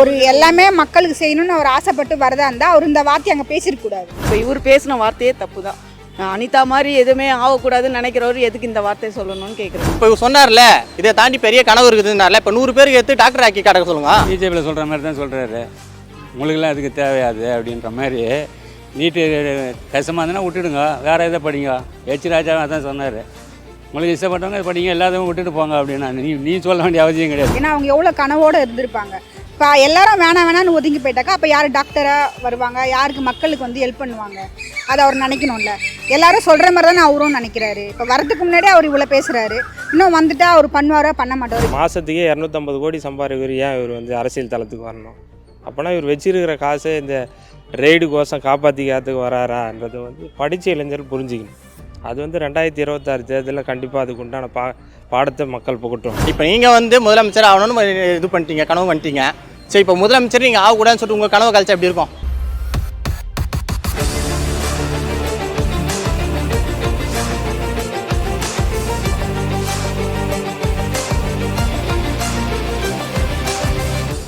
ஒரு எல்லாமே மக்களுக்கு செய்யணும்னு அவர் ஆசைப்பட்டு வரதா இருந்தால் அவர் இந்த வார்த்தை அங்கே பேசியிருக்கூடாது இப்போ இவர் பேசின வார்த்தையே தப்பு தான் அனிதா மாதிரி எதுவுமே ஆகக்கூடாதுன்னு நினைக்கிறவர் எதுக்கு இந்த வார்த்தையை சொல்லணும்னு கேட்குறேன் இப்போ இவர் சொன்னார்ல இதை தாண்டி பெரிய கனவு இருக்குதுன்னால இப்போ நூறு பேருக்கு எடுத்து டாக்டர் ஆக்கி காட்ட சொல்லுங்க. பிஜேபியில் சொல்கிற மாதிரி தான் சொல்கிறாரு உங்களுக்கெல்லாம் அதுக்கு தேவையாது அப்படின்ற மாதிரி நீட்டு கஷ்டமாக இருந்ததுன்னா விட்டுடுங்க. வேறு எதை படிங்க? எச் ராஜா தான் சொன்னார். உங்களுக்கு இஷ்டப்பட்டவங்க படிங்க எல்லாத்தையும் விட்டுட்டு போங்க அப்படின்னா நீ நீ சொல்ல வேண்டிய அவசியம் கிடையாது. ஏன்னா அவங்க எவ்வளோ கனவோடு இருந்திருப்பாங்க. இப்போ எல்லாரும் வேணாம் வேணாம்னு ஒதுங்கி போயிட்டாக்கா அப்போ யார் டாக்டராக வருவாங்க? யாருக்கு மக்களுக்கு வந்து ஹெல்ப் பண்ணுவாங்க? அதை அவர் நினைக்கணும்ல. எல்லாரும் சொல்கிற மாதிரி தானே அவரும் நினைக்கிறாரு. இப்போ வரதுக்கு முன்னாடி அவர் இவ்வளோ பேசுகிறாரு இன்னும் வந்துட்டா அவர் பண்ணுவாரா பண்ண மாட்டார்? மாதத்துக்கே இரநூத்தம்பது கோடி சம்பாதிக்கிற ஏன் இவர் வந்து அரசியல் தளத்துக்கு வரணும்? அப்போனா இவர் வச்சிருக்கிற காசை இந்த ரெய்டு கோசம் காப்பாற்றிக்காத்துக்கு வராரான்றது வந்து படித்த இளைஞர்கள் புரிஞ்சுக்கணும். அது வந்து ரெண்டாயிரத்தி இருபத்தாறு தேர்தலில் கண்டிப்பாக அதுக்கு உண்டான பா பாடத்தை மக்கள் புகட்டும். இப்போ நீங்கள் வந்து முதலமைச்சர் ஆகணும்னு இது பண்ணிட்டீங்க கனவு பண்ணிட்டீங்க. சரி இப்போ முதலமைச்சர் நீங்கள் ஆகக்கூடாதுன்னு சொல்லிட்டு உங்கள் கனவு கழிச்சா எப்படி இருக்கும்?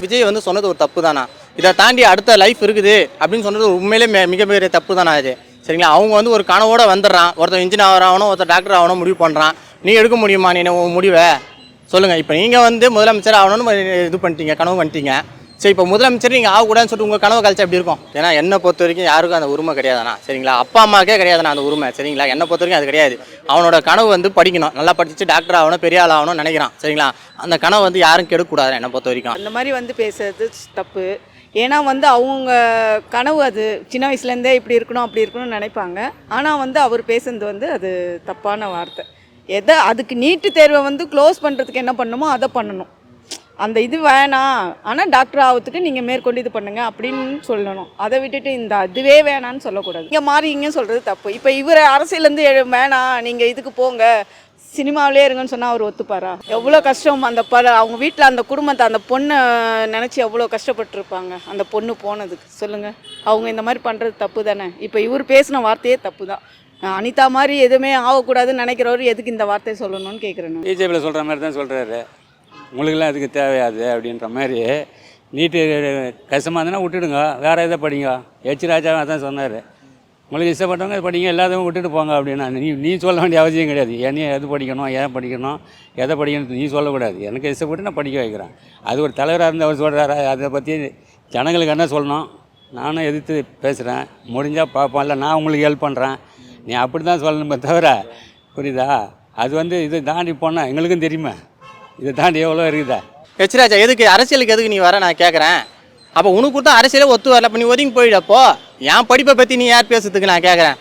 விஜய் வந்து சொன்னது ஒரு தப்பு தானா இதை தாண்டி அடுத்த லைஃப் இருக்குது அப்படின்னு சொன்னது உண்மையிலே மிகப்பெரிய தப்பு தானா இது? சரிங்களா? அவங்க வந்து ஒரு கனவோட வந்துடுறான். ஒருத்தன் இன்ஜினியர் ஆகணும் ஒருத்தர் டாக்டர் ஆகணும் முடிவு பண்ணுறான் நீ எடுக்க முடியுமா? நீ உன் முடிவை? சொல்லுங்கள் இப்போ நீங்கள் வந்து முதலமைச்சர் ஆகணும்னு இது பண்ணிட்டீங்க கனவு பண்ணிட்டீங்க. சரி இப்போ முதலமைச்சர் நீங்கள் ஆகக்கூடாதுன்னு சொல்லிட்டு உங்கள் கனவு கழிச்சா எப்படி இருக்கும்? ஏன்னா என்னை பொறுத்த வரைக்கும் யாருக்கும் அந்த உரிமை கிடையாதுண்ணா. சரிங்களா? அப்பா அம்மாக்கே கிடையாதுண்ணா அந்த உரிமை. சரிங்களா? என்னை பொறுத்த வரைக்கும் அது கிடையாது. அவனோட கனவு வந்து படிக்கணும். நல்லா படிச்சு டாக்டர் ஆகணும் பெரிய ஆள் ஆகணும்னு நினைக்கிறான். சரிங்களா? அந்த கனவு வந்து யாரும் கெடுக்கூடாது என்னை பொறுத்த வரைக்கும். அந்த மாதிரி வந்து பேசுறது தப்பு. ஏன்னா வந்து அவங்க கனவு அது. சின்ன வயசுலேருந்தே இப்படி இருக்கணும் அப்படி இருக்கணும்னு நினைப்பாங்க. ஆனால் வந்து அவர் பேசுனது வந்து அது தப்பான வார்த்தை. எதை அதுக்கு நீட்டு தேர்வை வந்து க்ளோஸ் பண்ணுறதுக்கு என்ன பண்ணணுமோ அதை பண்ணணும். அந்த இது வேணாம். ஆனால் டாக்டர் ஆகிறதுக்கு நீங்கள் மேற்கொண்டு இது பண்ணுங்கள் அப்படின்னு சொல்லணும். அதை விட்டுட்டு இந்த அதுவே வேணான்னு சொல்லக்கூடாது. இங்கே மாறிங்க சொல்கிறது தப்பு. இப்போ இவர் அரசியலேருந்து எழு- வேணாம். நீங்கள் இதுக்கு போங்க. சினிமாவிலே இருங்கன்னு சொன்னால் அவர் ஒத்துப்பாரா? எவ்வளோ கஷ்டம் அந்த பல அவங்க வீட்டில் அந்த குடும்பத்தை அந்த பொண்ணை நினச்சி எவ்வளோ கஷ்டப்பட்டிருப்பாங்க அந்த பொண்ணு போனதுக்கு. சொல்லுங்கள் அவங்க இந்த மாதிரி பண்ணுறது தப்பு தானே? இப்போ இவர் பேசின வார்த்தையே தப்பு தான். அனிதா மாதிரி எதுவுமே ஆகக்கூடாதுன்னு நினைக்கிறவர் எதுக்கு இந்த வார்த்தையை சொல்லணும்னு கேட்குறேன் பிஜேபியில் சொல்கிற மாதிரி தான் சொல்கிறாரு உங்களுக்கெல்லாம் அதுக்கு தேவையாது அப்படின்ற மாதிரி நீட்டு கஷ்டமாக இருந்ததுன்னா விட்டுடுங்க. வேறு எதை படிங்க? ஹெச் ராஜா தான் சொன்னார். உங்களுக்கு இஷ்டப்பட்டவங்க படிங்க எல்லாத்தையும் விட்டுட்டு போங்க அப்படின்னா நீ நீ சொல்ல வேண்டிய அவசியம் கிடையாது. என்னையும் எது படிக்கணும் ஏன் படிக்கணும் எதை படிக்கணும் நீ சொல்லக்கூடாது. எனக்கு இஷ்டப்பட்டு நான் படிக்க வைக்கிறேன். அது ஒரு தலைவராக இருந்து அவர் சொல்கிறாரு அதை பற்றி ஜனங்களுக்கு என்ன சொல்லணும்? நானும் எதிர்த்து பேசுகிறேன் முடிஞ்சால் பார்ப்போம். இல்லை நான் உங்களுக்கு ஹெல்ப் பண்ணுறேன் நீ அப்படி தான் சொல்லணுமே தவிர புரியுதா? அது வந்து இதை தாண்டி போனால் எங்களுக்கும் தெரியுமா. இதை தாண்டி எவ்வளோ இருக்குதா? ஹெச்ராஜா எதுக்கு? அரசியலுக்கு எதுக்கு நீ வர? நான் கேட்குறேன் அப்போ உனக்கு கொடுத்தா அரசியலே ஒத்து வரல. அப்போ நீ ஒதுங்கி போயிடப்போ என் படிப்பை பற்றி நீ யார் பேசுறதுக்கு நான் கேட்குறேன்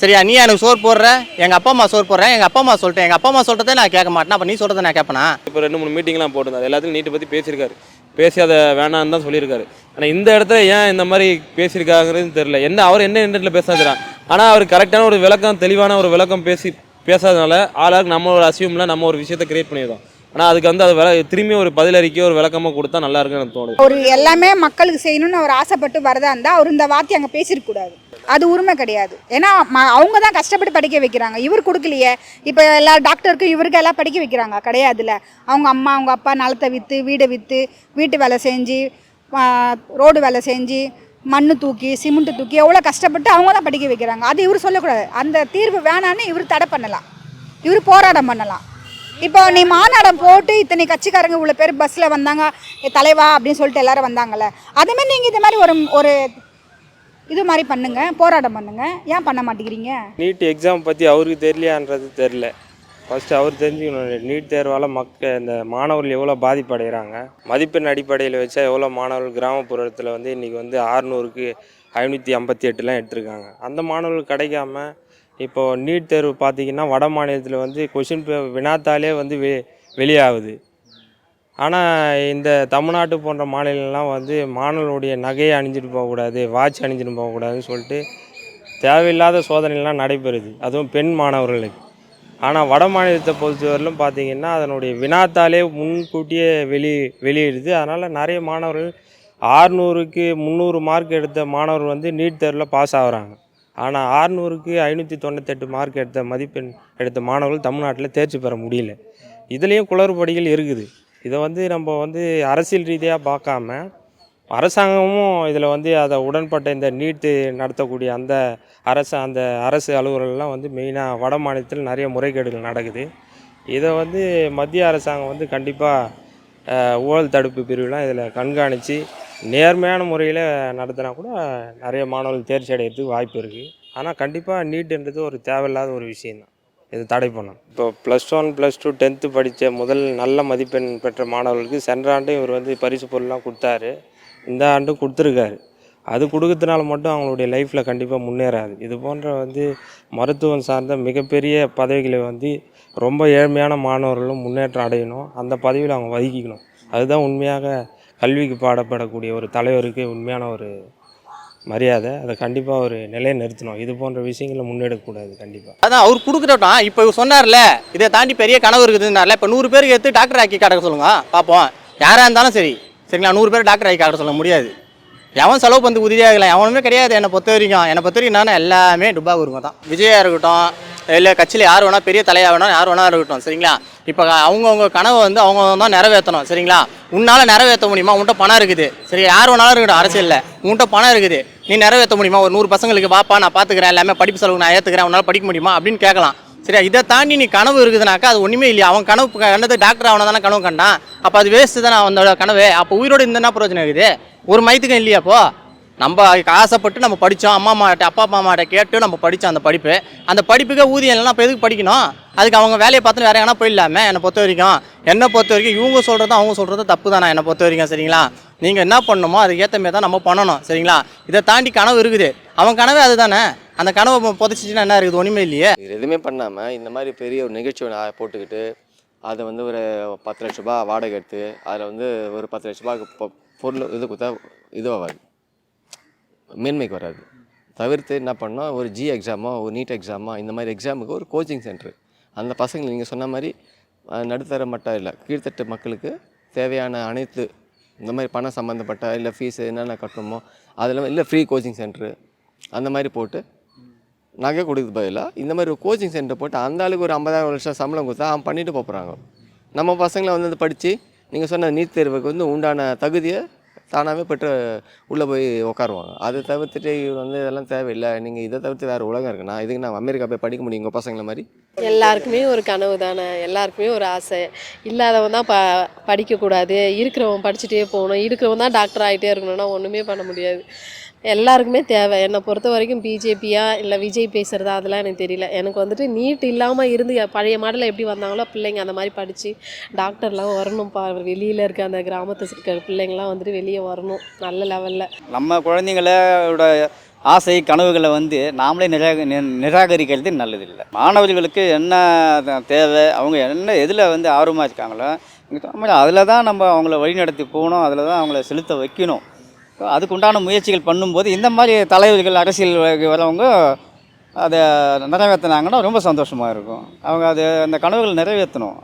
சரியா? நீ எனக்கு சோறு போடுற. எங்கள் அப்பா அம்மா சோறு போடுறேன் எங்கள் அப்பா அம்மா சொல்லிட்டேன். எங்கள் அப்பா அம்மா சொல்கிறதே நான் கேட்க மாட்டேன். அப்போ நீ சொல்கிறத நான் கேட்பேனா? இப்போ ரெண்டு மூணு மீட்டிங்லாம் போட்டிருந்தாரு. எல்லாத்துக்கும் நீட்டை பற்றி பேசியிருக்காரு. பேசி அதை வேணான்னு தான் சொல்லியிருக்காரு. ஆனால் இந்த இடத்துல ஏன் இந்த மாதிரி பேசியிருக்காங்கிறது தெரியல. என்ன அவர் என்ன இன்டர்நெட்டில் பேசாதுரா ஆனால் அவர் கரெக்டான ஒரு விளக்கம் தெளிவான ஒரு விளக்கம் பேசி பேசாதனால ஆளாளுக்கு நம்ம ஒரு அசியூமில் நம்ம ஒரு விஷயத்தை கிரியேட் பண்ணிடுறோம் ஆனால் அதுக்கு வந்து அது வில திரும்பி ஒரு பதிலறிக்கை ஒரு விளக்கமாக கொடுத்தா நல்லா இருக்குன்னு எனக்கு தோணுது. ஒரு எல்லாமே மக்களுக்கு செய்யணும்னு அவர் ஆசைப்பட்டு வரதா இருந்தால் அவர் இந்த வார்த்தை அங்கே பேசியிருக்கூடாது அது உரிமை கிடையாது. ஏன்னா ம- அவங்க தான் கஷ்டப்பட்டு படிக்க வைக்கிறாங்க. இவர் கொடுக்கலையே. இப்போ எல்லா டாக்டருக்கும் இவருக்கு எல்லாம் படிக்க வைக்கிறாங்க. கிடையாதுல்ல. அவங்க அம்மா அவங்க அப்பா நிலத்தை விற்று வீடை விற்று வீட்டு வேலை செஞ்சு ரோடு வேலை செஞ்சு மண் தூக்கி சிமெண்ட்டு தூக்கி எவ்வளோ கஷ்டப்பட்டு அவங்க தான் படிக்க வைக்கிறாங்க. அது இவர் சொல்லக்கூடாது. அந்த தீர்வு வேணான்னு இவர் தடை பண்ணலாம். இவர் போராட்டம் பண்ணலாம். இப்போ நீ மாநாடம் போட்டு இத்தனை கட்சிக்காரங்க இவ்வளோ பேர் பஸ்ஸில் வந்தாங்க தலைவா அப்படின்னு சொல்லிட்டு எல்லாரும் வந்தாங்கல்ல. அதுமாதிரி நீங்கள் இது மாதிரி ஒரு ஒரு இது மாதிரி பண்ணுங்க போராட்டம் பண்ணுங்க. ஏன் பண்ண மாட்டேங்கிறீங்க? நீட் எக்ஸாம் பற்றி அவருக்கு தெரியலையான்றது தெரில ஃபஸ்ட்டு அவர் தெரிஞ்சுக்கணும் நீட் தேர்வால் மக்க இந்த மாணவர்கள் எவ்வளோ பாதிப்படைகிறாங்க? மதிப்பெண் அடிப்படையில் வச்சா எவ்வளோ மாணவர்கள் கிராமப்புறத்தில் வந்து இன்றைக்கி வந்து ஆறுநூறுக்கு ஐநூற்றி ஐம்பத்தி எட்டுலாம் எடுத்திருக்காங்க. அந்த மாணவர்கள் கிடைக்காம இப்போது நீட் தேர்வு பார்த்தீங்கன்னா வட மாநிலத்தில் வந்து கொஷின் வினாத்தாலே வந்து வெ வெளியாகுது. ஆனால் இந்த தமிழ்நாட்டு போன்ற மாநிலங்கள்லாம் வந்து மாணவர்களுடைய நகையை அணிஞ்சிட்டு போகக்கூடாது வாட்ச் அணிஞ்சிட்டு போகக்கூடாதுன்னு சொல்லிட்டு தேவையில்லாத சோதனைலாம் நடைபெறுது. அதுவும் பெண் மாணவர்களுக்கு. ஆனால் வட மாநிலத்தை பொறுத்தவரையிலும் பார்த்தீங்கன்னா அதனுடைய வினாத்தாலே முன்கூட்டியே வெளி வெளியிடுது. அதனால் நிறைய மாணவர்கள் ஆறுநூறுக்கு முந்நூறு மார்க் எடுத்த மாணவர் வந்து நீட் தேர்வில் பாஸ் ஆகுறாங்க. ஆனால் ஆறுநூறுக்கு ஐநூற்றி தொண்ணூத்தெட்டு மார்க் எடுத்த மதிப்பெண் எடுத்த மாணவர்கள் தமிழ்நாட்டில் தேர்ச்சி பெற முடியல. இதுலேயும் குளறுபடிகள் இருக்குது. இதை வந்து நம்ம வந்து அரசியல் ரீதியாக பார்க்காம அரசாங்கமும் இதில் வந்து அதை உடன்பட்ட இந்த நீட்டு நடத்தக்கூடிய அந்த அரசு அந்த அரசு அலுவலர்கள்லாம் வந்து மெயினாக வட மாநிலத்தில் நிறைய முறைகேடுகள் நடக்குது. இதை வந்து மத்திய அரசாங்கம் வந்து கண்டிப்பாக ஊழல் தடுப்பு பிரிவுலாம் இதில் கண்காணித்து நேர்மையான முறையில் நடத்தினா கூட நிறைய மாணவர்கள் தேர்ச்சி அடையிறதுக்கு வாய்ப்பு இருக்குது ஆனால் கண்டிப்பாக நீட்டுன்றது ஒரு தேவையில்லாத ஒரு விஷயந்தான் இது தடை பண்ணணும். இப்போ plus one plus two tenth படித்த முதல் நல்ல மதிப்பெண் பெற்ற மாணவர்களுக்கு சென்ற ஆண்டு இவர் வந்து பரிசு பொருள்லாம் கொடுத்தாரு. இந்த ஆண்டும் கொடுத்துருக்காரு. அது கொடுக்கறதுனால மட்டும் அவங்களுடைய லைஃப்பில் கண்டிப்பாக முன்னேறாது. இது போன்ற வந்து மருத்துவம் சார்ந்த மிகப்பெரிய பதவிகளை வந்து ரொம்ப ஏழ்மையான மாணவர்களும் முன்னேற்றம் அடையணும். அந்த பதவியில் அவங்க வகிக்கணும். அதுதான் உண்மையாக கல்விக்கு பாடப்படக்கூடிய ஒரு தலைவருக்கு உண்மையான ஒரு மரியாதை. அதை கண்டிப்பாக ஒரு நிலையை நிறுத்தணும் இது போன்ற விஷயங்களை முன்னெடுக்கக்கூடாது கண்டிப்பாக அதான் அவர் கொடுக்குறட்டும் இப்போ இவர் சொன்னார்ல இதை தாண்டி பெரிய கனவு இருக்குதுன்னார்ல இப்போ நூறு பேருக்கு எடுத்து டாக்டர் ஆக்கி கிடக்க சொல்லுங்க. பார்ப்போம் யாராக இருந்தாலும் சரி. சரிங்களா? நூறு பேர் டாக்டர் ஆகி காட்ட சொல்ல முடியாது. எவன் செலவு பண்ணி உதவியாகல எவனுமே கிடையாது என்னை பொறுத்த வரைக்கும். என்னை பொறுத்த வரைக்கும் நான் எல்லாமே டுபா உருவம் தான். விஜயா இருக்கட்டும் இல்லை கட்சியில் யார் வேணால் பெரிய தலையாக வேணா யார் வேணா இருக்கட்டும் சரிங்களா? இப்போ அவங்கவுங்க கனவை வந்து அவங்க தான் நிறைவேற்றணும் சரிங்களா? உன்னால் நிறைவேற்ற முடியுமா? உன்கிட்ட பணம் இருக்குது. சரி யார் வேணாலும் இருக்கட்டும் அரசியலில். உன்கிட்ட பணம் இருக்குது. நீ நிறைவேற்ற முடியுமா? ஒரு நூறு பசங்களுக்கு வாப்பா நான் பார்த்துக்கிறேன். எல்லாமே படிப்பு செலவு நான் ஏற்றுக்கிறேன் உன்னால் படிக்க முடியுமா? அப்படின்னு கேட்கலாம். சரியா? இதை தாண்டி நீ கனவு இருக்குதுனாக்கா அது ஒன்றுமே இல்லையா? அவன் கனவு கண்டது டாக்டர் அவனை தானே கனவு கண்டான். அப்போ அது வேஸ்ட்டு தானே அவனோட கனவு? அப்போ உயிரோடு என்ன பிரயோஜனம் இருக்குது? ஒரு மயத்துக்கும் இல்லையா அப்போ? நம்ம ஆசைப்பட்டு நம்ம படித்தோம் அம்மா அம்மாட்ட அப்பா அம்மா அம்மாட்ட கேட்டு நம்ம படித்தோம் அந்த படிப்பு. அந்த படிப்புக்கே ஊதியம் இல்லைனா இப்போ எதுக்கு படிக்கணும்? அதுக்கு அவங்க வேலையை பார்த்து வேற எங்கன்னா போயிடலாமே என்னை பொறுத்த வரைக்கும். என்னை பொறுத்த வரைக்கும் இவங்க சொல்கிறது அவங்க சொல்கிறது தப்பு தானே என்னை பொறுத்த வரைக்கும் சரிங்களா? நீங்கள் என்ன பண்ணணுமோ அதுக்கேற்ற மாரி மாதிரி தான் நம்ம பண்ணணும் சரிங்களா? இதை தாண்டி கனவு இருக்குது. அவன் கனவே அதுதானே? அந்த கனவை புதைச்சிச்சுன்னா என்ன இருக்குது? ஒன்றுமே இல்லையே. எதுவுமே பண்ணாமல் இந்த மாதிரி பெரிய ஒரு நிகழ்ச்சி ஒன்று போட்டுக்கிட்டு அதை வந்து ஒரு பத்து லட்ச ரூபா வாடகை எடுத்து அதில் வந்து ஒரு பத்து லட்ச ரூபாய்க்கு பொருள் இது கொடுத்தா இதுவாகாது மேன்மைக்கு வராது. தவிர்த்து என்ன பண்ணோம் ஒரு ஜி எக்ஸாமோ ஒரு நீட் எக்ஸாமோ இந்த மாதிரி எக்ஸாமுக்கு ஒரு கோச்சிங் சென்டர் அந்த பசங்களை நீங்கள் சொன்ன மாதிரி நடுத்தர மட்டம் இல்லை கீழ்த்தட்டு மக்களுக்கு தேவையான அனைத்து இந்த மாதிரி பணம் சம்மந்தப்பட்ட இல்லை ஃபீஸ் என்னென்ன கட்டணுமோ அதில் இல்லை ஃப்ரீ கோச்சிங் சென்டரு அந்த மாதிரி போட்டு நகை கொடுக்குறது பதிலாக இந்த மாதிரி ஒரு கோச்சிங் சென்டர் போட்டு அந்த ஆளுக்கு ஒரு ஐம்பதாயிரம் வருஷம் சம்பளம் கொடுத்தா அவன் பண்ணிட்டு போகிறாங்க நம்ம பசங்களை வந்து அதை படித்து நீங்கள் சொன்ன நீட் தேர்வுக்கு வந்து உண்டான தகுதியை தானாகவே பெற்று உள்ளே போய் உட்காருவாங்க அதை தவிர்த்துட்டு இவர் வந்து இதெல்லாம் தேவையில்லை. நீங்கள் இதை தவிர்த்து வேறு உலகம் இருக்குண்ணா இதுக்கு நான் அமெரிக்கா போய் படிக்க முடியும் உங்கள் பசங்களை மாதிரி? எல்லாருக்குமே ஒரு கனவு தானே. எல்லாருக்குமே ஒரு ஆசை. இல்லாதவன் தான் ப படிக்கக்கூடாது. இருக்கிறவன் படிச்சுட்டே போகணும். இருக்கிறவன் தான் டாக்டர் ஆகிட்டே இருக்கணும்னா ஒன்றுமே பண்ண முடியாது. எல்லாருக்குமே தேவை. என்னை பொறுத்த வரைக்கும் பிஜேபியா இல்லை விஜய் பேசுகிறதா அதெல்லாம் எனக்கு தெரியல. எனக்கு வந்துட்டு நீட் இல்லாமல் இருந்து பழைய மாடலில் எப்படி வந்தாங்களோ பிள்ளைங்க அந்த மாதிரி படித்து டாக்டர்லாம் வரணும்ப்பா வெளியில் இருக்க அந்த கிராமத்து இருக்க பிள்ளைங்களாம் வந்துட்டு வெளியே வரணும். நல்ல லெவலில் நம்ம குழந்தைங்களோட ஆசை கனவுகளை வந்து நாமளே நிராக நி- நிராகரிக்கிறது நல்லதில்லை மாணவர்களுக்கு என்ன தேவை அவங்க என்ன எதில் வந்து ஆர்வமாக இருக்காங்களோ அதில் தான் நம்ம அவங்கள வழிநடத்தி போகணும் அதில் தான் அவங்கள செலுத்த வைக்கணும். அதுக்கு உண்டான முயற்சிகள் பண்ணும்போது இந்த மாதிரி தலைவர்கள் அரசியல் வரவங்க அதை நிறைவேற்றினாங்கன்னா ரொம்ப சந்தோஷமாக இருக்கும். அவங்க அது அந்த கனவுகள் நிறைவேற்றணும்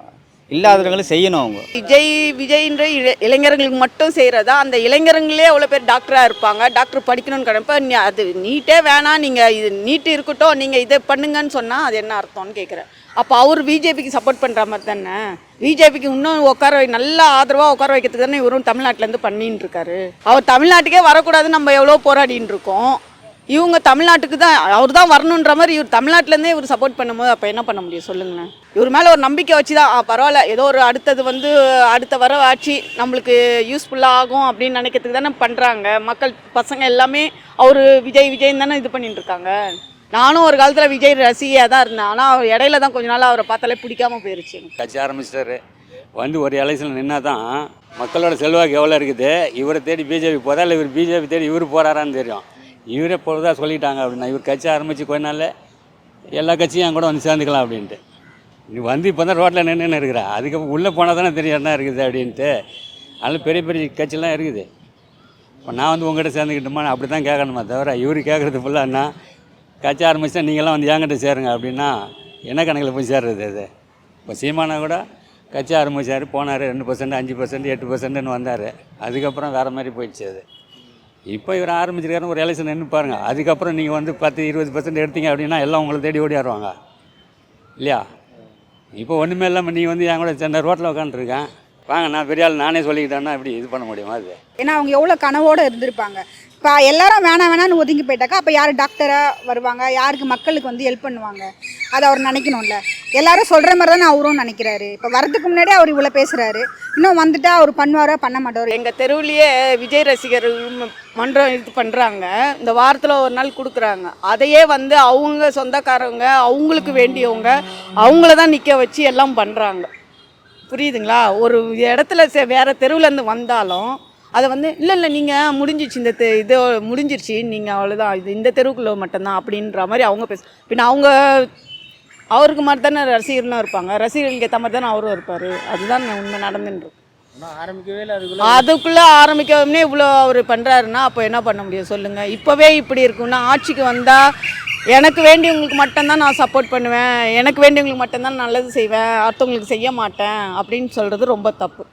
இல்லாதவங்களும் செய்யணும் அவங்க. விஜய் விஜய்ன்ற இளைஞர்களுக்கு மட்டும் செய்கிறதா அந்த இளைஞர்களே அவ்வளோ பேர் டாக்டராக இருப்பாங்க. டாக்டர் படிக்கணும்னு கிடப்ப அது நீட்டே வேணாம். நீங்கள் இது நீட்டு இருக்கட்டும். நீங்கள் இதை பண்ணுங்கன்னு சொன்னால் அது என்ன அர்த்தம்னு கேட்குறேன் அப்போ அவர் பிஜேபிக்கு சப்போர்ட் பண்ணுற மாதிரி தானே? பிஜேபிக்கு இன்னும் உட்கார வை நல்லா ஆதரவாக உட்கார வைக்கிறதுக்கு தானே இவரும் தமிழ்நாட்டிலேருந்து பண்ணின்னு இருக்காரு. அவர் தமிழ்நாட்டுக்கே வரக்கூடாதுன்னு நம்ம எவ்வளோ போராடின்னு இருக்கோம். இவங்க தமிழ்நாட்டுக்கு தான் அவர் தான் வரணுன்ற மாதிரி இவர் தமிழ்நாட்டிலேருந்தே இவர் சப்போர்ட் பண்ணும்போது அப்போ என்ன பண்ண முடியும் சொல்லுங்களேன்? இவர் மேலே ஒரு நம்பிக்கை வச்சு தான் பரவாயில்ல ஏதோ ஒரு அடுத்தது வந்து அடுத்த வர ஆட்சி நம்மளுக்கு யூஸ்ஃபுல்லாக ஆகும் அப்படின்னு நினைக்கிறதுக்கு தானே பண்ணுறாங்க மக்கள் பசங்க எல்லாமே அவர் விஜய் விஜய்ன்னு தானே இது பண்ணிட்டு இருக்காங்க. நானும் ஒரு காலத்தில் விஜய் ரசிகையாக தான் இருந்தேன். ஆனால் அவர் இடையில தான் கொஞ்ச நாள் அவரை பார்த்தாலே பிடிக்காம போயிருச்சு கட்சி ஆரம்பிச்சிட்டாரு. வந்து ஒரு எலெக்ஷன் நின்னா தான் மக்களோட செல்வாக்கு எவ்வளோ இருக்குது? இவரை தேடி பிஜேபி போதா? இல்லை இவர் பிஜேபி தேடி இவர் போகிறாரான்னு தெரியும். இவரே போகிறதா சொல்லிட்டாங்க அப்படின்னா இவர் கட்சி ஆரம்பித்து கொஞ்ச நாள் எல்லா கட்சியும் என் கூட வந்து சேர்ந்துக்கலாம் அப்படின்ட்டு. நீ வந்து இப்போ தான் ரோட்டில் நின்றுன்னு இருக்கிறா அதுக்கப்புறம் உள்ளே போனால் தானே தெரியும் என்ன இருக்குது அப்படின்ட்டு. அதனால் பெரிய பெரிய கட்சிலாம் இருக்குது. இப்போ நான் வந்து உங்கள்கிட்ட சேர்ந்துக்கிட்டோமா? அப்படி தான் கேட்கணுமா தவிர இவர் கேட்குறது ஃபுல்லாக என்ன? கட்சி ஆரம்பிச்சா நீங்களாம் வந்து என்கிட்ட சேருங்க அப்படின்னா என்ன கணக்கில் போய் சேர்றது அது? இப்போ சீமானா கூட கட்சி ஆரம்பிச்சார் போனார் ரெண்டு பர்சன்ட் அஞ்சு பர்சன்ட் எட்டு பர்சன்ட்னு வந்தார். அதுக்கப்புறம் வேறு மாதிரி போயிடுச்சு அது. இப்போ இவர் ஆரம்பிச்சிருக்காரு ஒரு எலெக்ஷன் நின்று பாருங்கள் அதுக்கப்புறம் நீங்கள் வந்து பத்து இருபது பர்சன்ட் எடுத்தீங்க அப்படின்னா எல்லாம் உங்களை தேடி ஓடியாருவாங்க இல்லையா? இப்போ ஒன்றுமே இல்லாமல் நீங்கள் வந்து என் கூட சென்னை ரோட்டில் உட்காந்துருக்கேன் வாங்க நான் பெரிய ஆள் நானே சொல்லிக்கிட்டேன்னா எப்படி இது பண்ண முடியுமா அது? ஏன்னா அவங்க எவ்வளோ கனவோடு இருந்திருப்பாங்க. இப்போ எல்லாரும் வேணாம் வேணாம்னு ஒதுங்கி போயிட்டாக்கா அப்போ யார் டாக்டராக வருவாங்க? யாருக்கு மக்களுக்கு வந்து ஹெல்ப் பண்ணுவாங்க? அதை அவர் நினைக்கணும்ல. எல்லாரும் சொல்கிற மாதிரி தானே அவரும் நினைக்கிறாரு. இப்போ வரதுக்கு முன்னாடி அவர் இவ்வளோ பேசுகிறாரு இன்னும் வந்துட்டா அவர் பண்ணுவாரோ பண்ண மாட்டார்? எங்கள் தெருவுலேயே விஜய் ரசிகர்கள் மன்றம் இது பண்ணுறாங்க இந்த வாரத்தில் ஒரு நாள் கொடுக்குறாங்க. அதையே வந்து அவங்க சொந்தக்காரவங்க அவங்களுக்கு வேண்டியவங்க அவங்கள தான் நிற்க வச்சு எல்லாம் பண்ணுறாங்க புரியுதுங்களா? ஒரு இடத்துல சே- வேற தெருவுலேருந்து வந்தாலும் அதை வந்து இல்லை இல்லை நீங்கள் முடிஞ்சிச்சு இந்த தெ இது முடிஞ்சிருச்சு. நீங்கள் அவ்வளோதான் இது இந்த தெருவுக்குள்ளே மட்டும்தான். அப்படின்ற மாதிரி அவங்க பேச பின்ன அவங்க அவருக்கு மாதிரி தானே ரசிகர்களும் இருப்பாங்க ரசிகர்களுக்கு ஏற்ற மாதிரி தானே அவரும் இருப்பார். அதுதான் உண்மை அதுக்குள்ள அதுக்குள்ளே ஆரம்பிக்கவுமே இவ்வளோ அவர் பண்ணுறாருன்னா அப்போ என்ன பண்ண முடியும்? சொல்லுங்கள் இப்போவே இப்படி இருக்குன்னா ஆட்சிக்கு வந்தால் எனக்கு வேண்டியவங்களுக்கு மட்டும்தான் நான் சப்போர்ட் பண்ணுவேன். எனக்கு வேண்டியவங்களுக்கு மட்டும்தான் நல்லது செய்வேன். அடுத்தவங்களுக்கு செய்ய மாட்டேன் அப்படின்னு சொல்கிறது ரொம்ப தப்பு.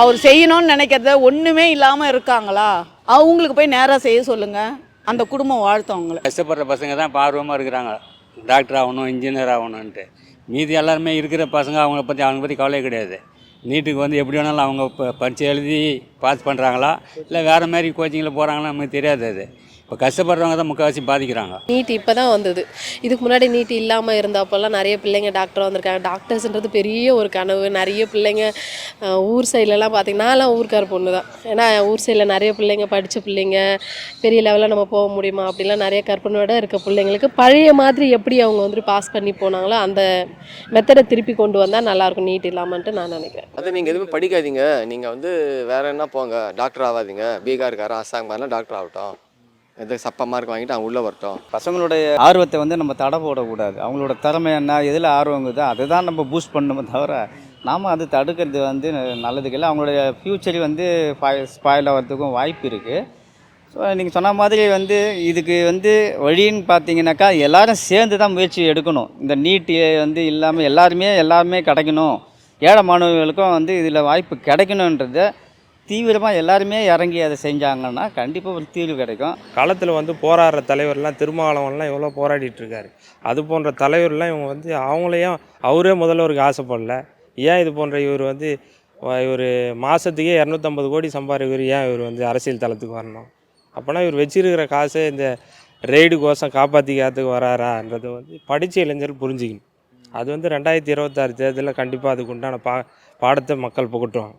அவர் செய்யணும்னு நினைக்கிறத ஒன்றுமே இல்லாமல் இருக்காங்களா? அவங்களுக்கு போய் நேராக செய்ய சொல்லுங்கள் அந்த குடும்பம் வாழ்த்தும் அவங்கள. கஷ்டப்படுற பசங்க தான் பார்வமாக ஆர்வமாக இருக்கிறாங்க. டாக்டர் ஆகணும் இன்ஜினியர் ஆகணுன்ட்டு மீதி எல்லாருமே இருக்கிற பசங்க அவங்கள பற்றி அவங்க பற்றி கவலை கிடையாது. நீட்டுக்கு வந்து எப்படி வேணாலும் அவங்க இப்போ பரீட்சை எழுதி பாஸ் பண்ணுறாங்களா இல்லை வேறு மாதிரி கோச்சிங்கில் போகிறாங்களா நமக்கு தெரியாது அது. இப்போ கஷ்டப்படுறவங்க தான் முக்கால்வாசி பாதிக்கிறாங்க. நீட் இப்போ தான் வந்தது. இதுக்கு முன்னாடி நீட் இல்லாமல் இருந்தப்போல்லாம் நிறைய பிள்ளைங்க டாக்டர் வந்திருக்காங்க. டாக்டர்ஸ்ன்றது பெரிய ஒரு கனவு. நிறைய பிள்ளைங்க ஊர் சைட்லலாம் பார்த்தீங்கன்னா நான்லாம் ஊர்க்கார பொண்ணு தான் ஏன்னா ஊர் சைடில் நிறைய பிள்ளைங்க படித்த பிள்ளைங்க பெரிய லெவலில் நம்ம போக முடியுமா அப்படிலாம் நிறைய கற்பனையோட இருக்க பிள்ளைங்களுக்கு பழைய மாதிரி எப்படி அவங்க வந்துட்டு பாஸ் பண்ணி போனாங்களோ அந்த மெத்தடை திருப்பி கொண்டு வந்தால் நல்லாயிருக்கும் நீட் இல்லாமன்ட்டு நான் நினைக்கிறேன். அது நீங்கள் எதுவுமே படிக்காதீங்க. நீங்கள் வந்து வேற என்ன போங்க? டாக்டர் ஆகாதீங்க பீகார்காரன் அசாம் மாதிரிலாம் டாக்டர் ஆகட்டும். எது சப்பா மார்க் வாங்கிட்டு அவங்க உள்ளே வரட்டும். பசங்களுடைய ஆர்வத்தை வந்து நம்ம தடை போடக்கூடாது. அவங்களோட திறமை என்ன எதில் ஆர்வம் இருக்குதோ அதை தான் நம்ம பூஸ்ட் பண்ணணுமே தவிர நாம் அது தடுக்கிறது வந்து நல்லதுக்கு இல்லை அவங்களுடைய ஃப்யூச்சர் வந்து ஸ்பாயில் ஆகிறதுக்கும் வாய்ப்பு இருக்குது ஸோ நீங்கள் சொன்ன மாதிரி வந்து இதுக்கு வந்து வழின்னு பார்த்தீங்கன்னாக்கா எல்லோரும் சேர்ந்து தான் முயற்சி எடுக்கணும். இந்த நீட்டு வந்து இல்லாமல் எல்லாருமே எல்லாருமே கிடைக்கணும். ஏழை மாணவர்களுக்கும் வந்து இதில் வாய்ப்பு கிடைக்கணுன்றதை தீவிரமாக எல்லாருமே இறங்கி அதை செஞ்சாங்கன்னா கண்டிப்பாக ஒரு தீர்வு கிடைக்கும். களத்தில் வந்து போராடுற தலைவர்லாம் திருமாவளவன்லாம் எவ்வளோ போராடிட்டு இருக்காரு. அது போன்ற தலைவர்லாம் இவங்க வந்து அவங்களையும் அவரே முதல்வருக்கு ஆசைப்படல. ஏன் இது போன்ற இவர் வந்து இவர் மாதத்துக்கே இரநூத்தம்பது கோடி சம்பாதிக்கிற ஏன் இவர் வந்து அரசியல் தளத்துக்கு வரணும்? அப்போனா இவர் வச்சிருக்கிற காசை இந்த ரெய்டு கோசம் காப்பாற்றிக்காத்துக்கு வராரான்றது வந்து படித்த இளைஞர்கள் புரிஞ்சுக்கணும். அது வந்து ரெண்டாயிரத்தி இருபத்தாறு தேர்தலில் கண்டிப்பாக அதுக்கு உண்டான பா பாடத்தை மக்கள் புகட்டுவாங்க.